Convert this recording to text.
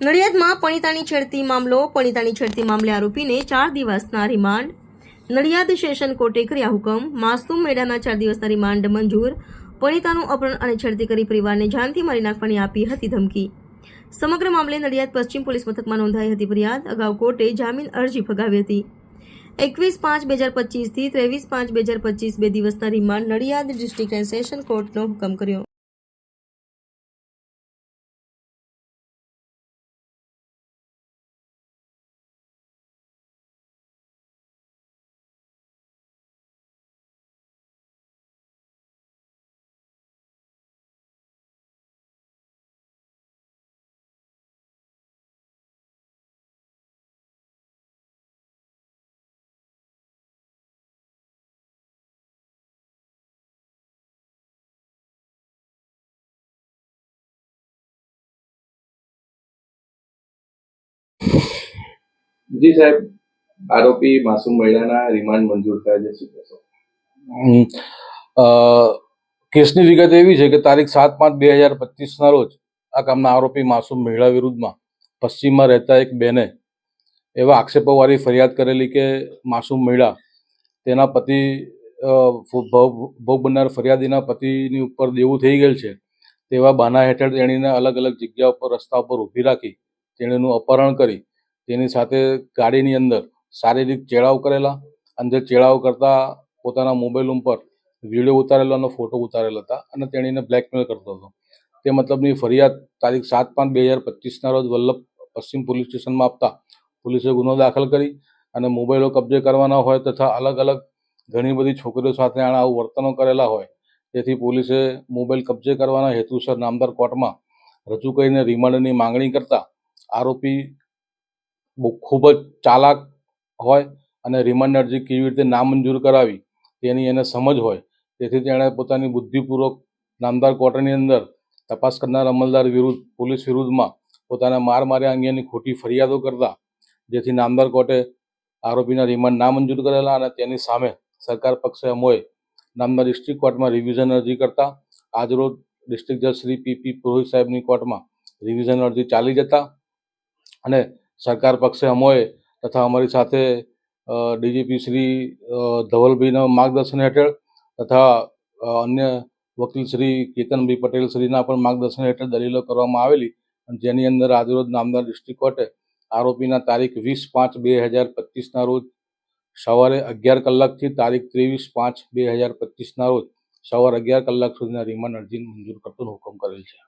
નડિયાદમાં પણિતાની છેડતી મામલો, પણિતાની છેડતી મામલે આરોપીને ચાર દિવસના રિમાન્ડ. નડિયાદ સેશન કોર્ટે કર્યા હુકમ. માસૂમ મેડાના ચાર દિવસના રિમાન્ડ મંજૂર. પણિતાનું અપહરણ અને છેડતી કરી પરિવારને જાનથી મારી નાખવાની આપી હતી ધમકી. સમગ્ર મામલે નડિયાદ પશ્ચિમ પોલીસ મથકમાં નોંધાઈ હતી ફરિયાદ. અગાઉ કોર્ટે જામીન અરજી ફગાવી હતી. એકવીસ પાંચ બે હજાર પચીસથી ત્રેવીસ પાંચ બે હજાર પચીસ બે દિવસના રિમાન્ડ નડિયાદ ડિસ્ટ્રિક્ટ સેશન કોર્ટનો હુકમ કર્યો. જી સાહેબ, આરોપી માસૂમ મહિલાના રિમાન્ડ મંજૂર થયા છે, શું કહેશો? કેસની વિગત એવી છે કે તારીખ સાત પાંચ બે હજાર પચીસના રોજ આ કામના આરોપી માસૂમ મહિલા વિરુદ્ધમાં પશ્ચિમમાં રહેતા એક બેને એવા આક્ષેપોવાળી ફરિયાદ કરેલી કે માસૂમ મહિલા તેના પતિ ભોગ બનનાર ફરિયાદીના પતિની ઉપર દેવું થઈ ગયેલ છે. તેવા બાના હેઠળ તેણીને અલગ અલગ જગ્યા ઉપર રસ્તા ઉપર ઊભી રાખી તેણીનું અપહરણ કરી તેની સાથે ગાડીની અંદર શારીરિક ચેડાવ કરેલા અંદર ચેડાવ કરતા પોતાના મોબાઈલ ઉપર વીડિયો ઉતારેલો અને ફોટો ઉતારેલા હતા અને તેણીને બ્લેકમેલ કરતો હતો. તે મતલબની ફરિયાદ તારીખ સાત પાંચ બે હજાર પચીસના રોજ વલ્લભ પશ્ચિમ પોલીસ સ્ટેશનમાં આપતા પોલીસે ગુનો દાખલ કરી અને મોબાઈલો કબજે કરવાના હોય તથા અલગ અલગ ઘણી બધી છોકરીઓ સાથે આણે આવું વર્તનો કરેલા હોય તેથી પોલીસે મોબાઈલ કબજે કરવાના હેતુસર નામદાર કોર્ટમાં રજૂ કરીને રિમાન્ડની માંગણી કરતા આરોપી બહુ ખૂબ જ ચાલાક હોય અને રિમાન્ડ અરજી કેવી રીતે નામંજૂર કરાવી તેની એને સમજ હોય. તેથી તેણે પોતાની બુદ્ધિપૂર્વક નામદાર કોર્ટની અંદર તપાસ કરનાર અમલદાર વિરુદ્ધ, પોલીસ વિરુદ્ધમાં પોતાના માર માર્યા અંગેની ખોટી ફરિયાદો કરતા, જેથી નામદાર કોર્ટે આરોપીના રિમાન્ડ નામંજૂર કરેલા અને તેની સામે સરકાર પક્ષે અમોએ નામદાર ડિસ્ટ્રિક્ટ કોર્ટમાં રિવિઝન અરજી કરતા, આજરોજ ડિસ્ટ્રિક્ટ જજ શ્રી પી પી પુરોહિત સાહેબની કોર્ટમાં રિવિઝન અરજી ચાલી જતા અને સરકાર પક્ષે અમોએ તથા અમારી સાથે ડીજીપી શ્રી ધવલભાઈના માર્ગદર્શન હેઠળ તથા અન્ય વકીલ શ્રી કેતનભાઈ પટેલ શ્રીના પણ માર્ગદર્શન હેઠળ દલીલો કરવામાં આવેલી જેની અંદર આજરોજ નામદાર ડિસ્ટ્રિક્ટ કોર્ટે આરોપીના તારીખ વીસ પાંચ બે હજાર પચીસના રોજ સવારે અગિયાર કલાકથી તારીખ ત્રેવીસ પાંચ બે હજાર પચીસના રોજ સવારે અગિયાર કલાક સુધીના રિમાન્ડ અરજી મંજૂર કરતો હુકમ કરેલ છે.